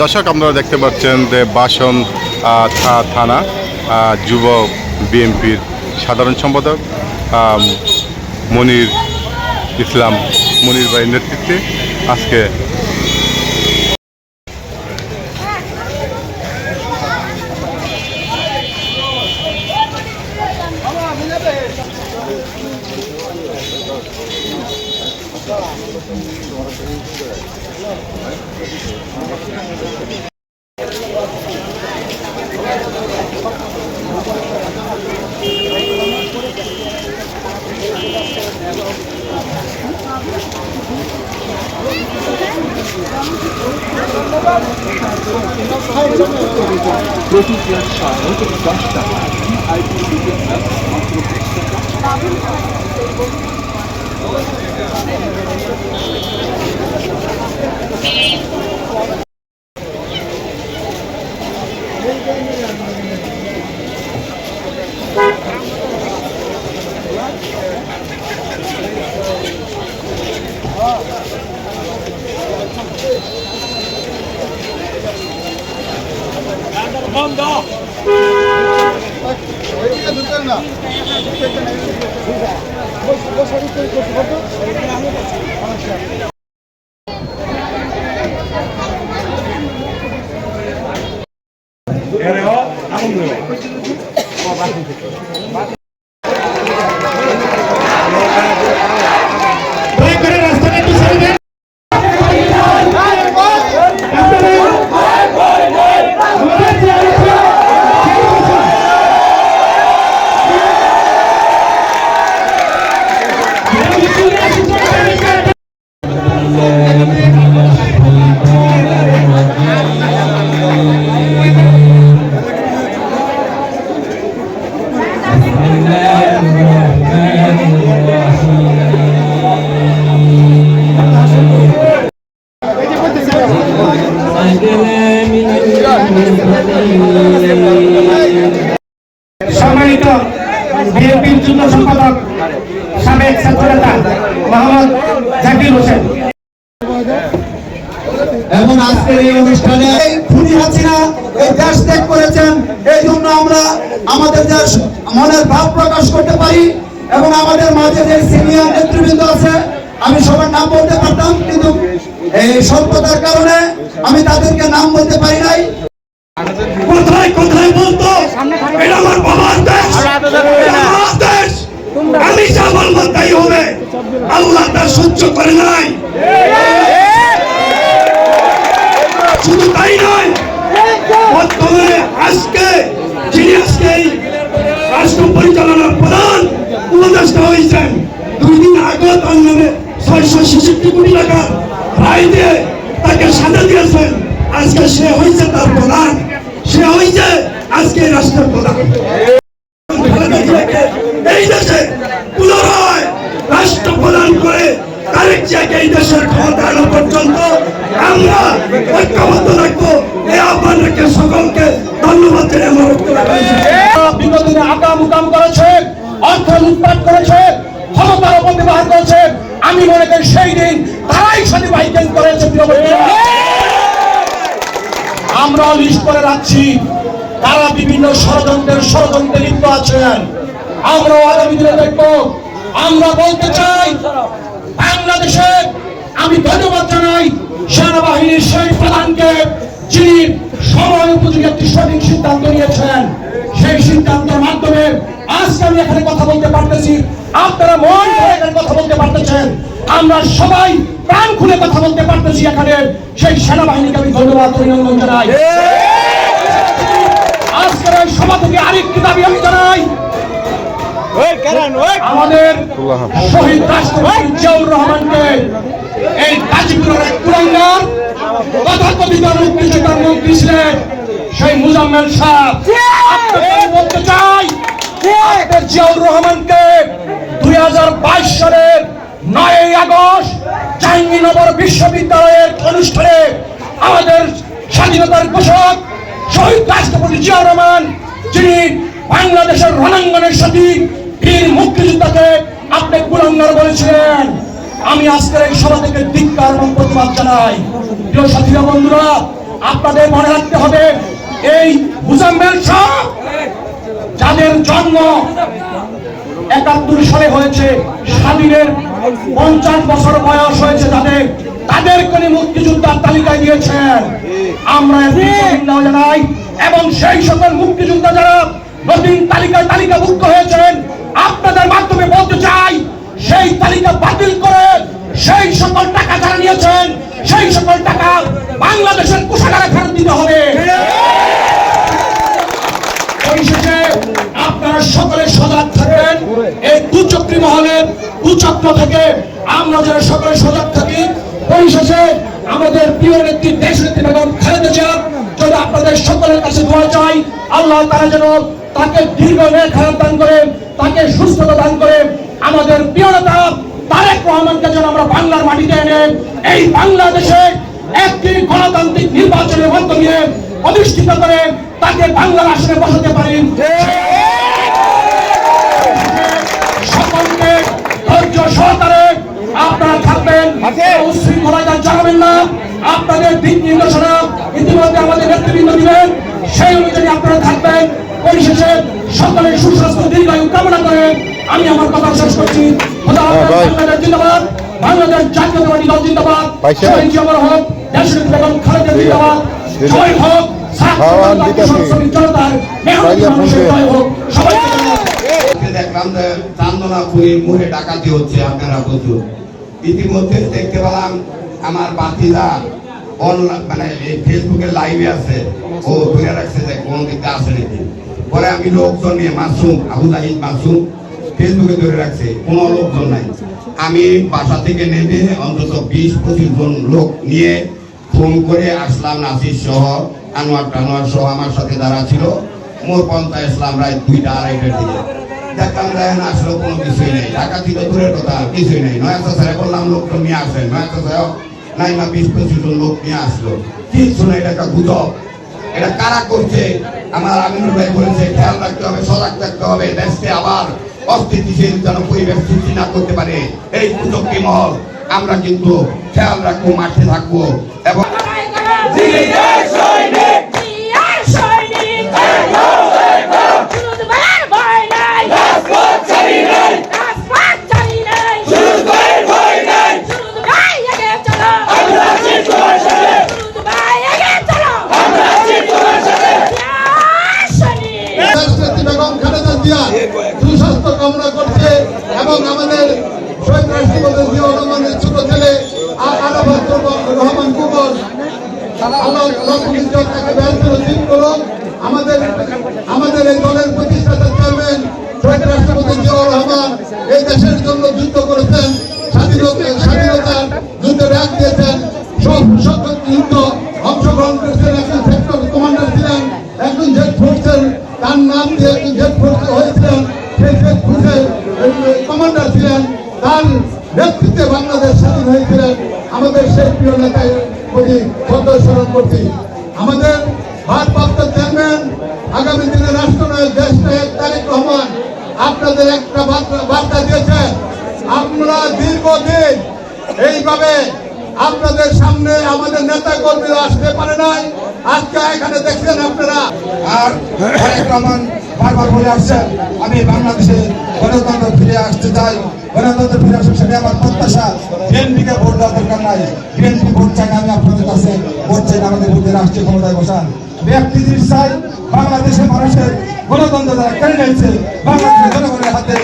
দর্শক, আপনারা দেখতে পাচ্ছেন যে বাসন থানা যুব বিএনপির সাধারণ সম্পাদক মনির ইসলাম, মনির ভাইয়ের নেতৃত্বে আজকে প্রতি পেঁয়াজ সাত দশ টাকা ভিআইপি মাত্র বিশ টাকা Thank you. দয়া এবং আজকের এই অনুষ্ঠানে এই খুনি হাসিনা এই দেশ ত্যাগ করেছেন। এই জন্য আমরা আমাদের যে মনের ভাব প্রকাশ করতে পারি এবং আমাদের মাঝে যে সিনিয়র নেতৃবৃন্দ আছে আমি সবার নাম বলতে পারতাম কিন্তু এই স্বল্পতার কারণে আমি তাদেরকে নাম বলতে পারি নাই। কোথায় কোথায় বলতো? এটা আমার বাবার দেশ। দেশ। আমি যা বলব তাই হবে। আল্লাহ তা সহ্য করে নাই। আজকে, যিনি আজকে এই রাষ্ট্র পরিচালনার প্রধান উপদেষ্টা হয়েছেন দুই দিন আগে তার নামে ছয়শো ছেষট্টি কোটি টাকা রায় দিয়ে তাকে সাজা দিয়েছেন। আজকে সে হয়েছে তার প্রধান। সে হয়েছে আজকে রাষ্ট্রের প্রধান। এই দেশে পুনরায় রাষ্ট্র প্রদান করে তারেক জিয়াকে এই দেশের ক্ষমতা পর্যন্ত আমরা ঐক্যবদ্ধ রাখব জানিয়ে আমার বক্তব্য রাখছি। বিগত দিনে আকাম উকাম করেছে, অর্থ লুটপাট করেছে আমি মনে করি সেই দিন তারাই সাথে বাইকেন করেছে আমরা লিস্ট করে রাখছি তারা বিভিন্ন ষড়যন্ত্রের ষড়যন্ত্রে লিপ্ত আছেন। আমরা আগামী দিনে দেখব। আমরা বলতে চাই, বাংলাদেশে আমি ধন্যবাদ জানাই সেনাবাহিনীর সেই প্রধানকে, যিনি সময় উপযোগী একটি সঠিক সিদ্ধান্ত নিয়েছেন। সেই সিদ্ধান্তের মাধ্যমে আজকে আমি এখানে কথা বলতে পারতেছি। আপনারা মন ভরে এখানে কথা বলতে পারতেছেন। আমরা সবাই প্রাণ খুলে কথা বলতে পারতেছি এখানে। সেই সেনাবাহিনীকে আমি ধন্যবাদ অভিনন্দন জানাই। আজকের এই সভা থেকে আরেকটি দাবি আমি জানাই। আমাদের শহীদ রাষ্ট্রপতি জিয়াউর রহমানকে এই গাজীপুরের এক কুলাঙ্গার তথাকথিত মুক্তিযোদ্ধার মন্ত্রী ছিলেন? সেই মুজাম্মেল সাহ আপনাকে আমি বলতে চাই জিয়াউর রহমানকে দুই হাজার বাইশ সালের নয় আগস্ট জাহাঙ্গীরনগর বিশ্ববিদ্যালয়ের অনুষ্ঠানে আমাদের স্বাধীনতার ঘোষক শহীদ রাষ্ট্রপতি জিয়াউর রহমান যিনি বাংলাদেশের রণাঙ্গনের সাথী বীর মুক্তিযোদ্ধাকে আপনি কুলাঙ্গার বলেছিলেন। আমি আজকের এই সভা থেকে ধিক্কার এবং প্রতিবাদ জানাই। প্রিয় সাথীরা বন্ধুরা, আপনাদের মনে রাখতে হবে, এই মুজাম্মেল শাহ যাদের জন্ম একাত্তর সালে হয়েছে, স্বাধীনের পঞ্চাশ বছর বয়স হয়েছে তাদের, তাদেরকে উনি মুক্তিযোদ্ধার তালিকায় দিয়েছেন। আমরা জানাই, এবং সেই সকল মুক্তিযোদ্ধা যারা নতুন তালিকায় তালিকাভুক্ত হয়েছেন, আপনাদের মাধ্যমে বলতে চাই, সেই তালিকা বাতিল করে সেই সকল টাকা যারা নিয়েছেন, সেই সকল টাকা বাংলাদেশের কোষাগারে ফেরত দিতে হবে। পরিশেষে আপনারা সকলে সজাগ থাকবেন। এই দুচক্রী মহলের কুচক্র থেকে আমরা যারা সকলে সজাগ থাকি, পরিশেষে আমাদের প্রিয় নেত্রী, দেশ নেত্রী বেগম খালেদা জিয়া, যদি আপনাদের সকলের কাছে দোয়া চাই, আল্লাহ তারা যেন তাকে দীর্ঘ মেয়ে খারাপ দান করে, তাকে সুস্থতা দান করে, আমাদের প্রিয় নেতা তারেক রহমানকে যেন আমরা বাংলার মাটিতে এনে এই বাংলাদেশে একটি গণতান্ত্রিক নির্বাচনের মধ্য দিয়ে প্রতিষ্ঠিত করে তাকে বাংলার আসনে বসাতে পারি। সকলকে ধৈর্য সহকারে আপনারা থাকবেন। উশৃঙ্খলতা জানাবেন না। আপনাদের দিক নির্দেশনা ইতিমধ্যে আমাদের নেতৃবৃন্দ দিবেন। সেই অনুযায়ী আপনারা থাকবেন। পরিশেষে সকলের সুস্বাস্থ্য দীর্ঘায়ু কামনা করে আমি আমার কথা শেষ করছি। খোদা হাফেজ, ভাই। জিন্দাবাদ বাংলাদেশ জাতীয়তাবাদী দল জিন্দাবাদ পাইছে? শহীদ জিয়াউর বেগম খালেদা জিন্দাবাদ জয় হোক খাওয়ান দিতাছি। জনতার মেহনতি বাইরে মানুষের ফোন দে। জয় হোক সবাইকে ধন্যবাদ। আজকে দেখলাম যে চান্দনাপুরি মুড়ে ডাকাতি হচ্ছে আপনারা প্রচুর ইতিমধ্যে দেখতে পেলাম আমার বাতিদা অনলাইন মানে এই ফেসবুকে লাইভে আছে ও ধরে রাখছে যে কোন দিকে আসে নাকি পরে আমি লোকজন নিয়ে মাসুম আবু জাহিদ মাসুম ফেসবুকে ধরে রাখছে, কোনো লোকজন নাই। আমি বাসা থেকে নেমে অন্তত বিশ, পঁচিশ জন লোক নিয়ে ফোন করে আসলাম নাসির সহ, আনোয়ার টানোয়ার সহ আমার সাথে যারা ছিল। মোর পঞ্চায়েত ইসলাম রায় দুইটা আড়াইটার দিকে। দেখলাম রায় না আসলে কোনো কিছুই নেই। ডাকাতি তো দূরের কথা কিছুই নেই। নয়া স্যারে বললাম, লোকটা নিয়ে আসেন। নয়া স্যার নাই না বিশ, পঁচিশ জন লোক নিয়ে আসলো। কিছু না এটা একটা গুজব। এটা কারা করছে? আমার আমিনুল ভাই বলেছে, খেয়াল রাখতে হবে, সজাগ থাকতে হবে, দেশকে আবার অস্থিতিশীল যেন পরিবেশ সৃষ্টি না করতে পারে এই কুচক্রি মহল আমরা কিন্তু খেয়াল রাখব মাঠে থাকব এবং ব্যস্ত করুন। আমাদের আমাদের এই দলের প্রতিষ্ঠাতা চেয়ারম্যান শহীদ রাষ্ট্রপতি জিয়াউর রহমান এই দেশের জন্য যুদ্ধ করেছেন, স্বাধীনতা, স্বাধীনতার যুদ্ধে ডাক দিয়েছেন। সব যুদ্ধ অংশগ্রহণ করেছেন। একজন সেক্টর কমান্ডার ছিলেন, একজন জেট ফোর্সের তার নাম দিয়ে একজন জেট ফোর্স হয়েছিলেন। সেই জেট ফোর্সের কমান্ডার ছিলেন, তার নেতৃত্বে বাংলাদেশ স্বাধীন হয়েছিলেন। আমাদের সেই প্রিয় নেতার প্রতি শ্রদ্ধা স্মরণ করছি। আমাদের ভারপ্রাপ্ত চেয়ারম্যান, আগামী দিনে রাষ্ট্রনায়ক দেশ নায়ক তারেক রহমান আপনাদের একটা বার্তা- দিয়েছেন আমরা দীর্ঘদিন এইভাবে আপনাদের সামনে আমাদের নেতা কর্মীরা আসতে পারে নাই। আজকে এখানে দেখছেন আপনারা। আর তারেক রহমান বারবার বলে আসছেন, আমি বাংলাদেশে গণতন্ত্র ফিরে আসতে চাই। গণতন্ত্র ফিরে আসুক, সেটাই আমার প্রত্যাশা। বিএনপিকে ভোট দেওয়ার দরকার নাই। বিএনপি ভোট চাই না আমি আপনাদের কাছে ভোট চাই না আমাদের বিরুদ্ধে রাষ্ট্রীয় ক্ষমতায় বসান। ব্যক্তিদের চাই, বাংলাদেশের মানুষের গণতন্ত্র যারা কেড়ে নিয়েছে বাংলাদেশের জনগণের হাতে।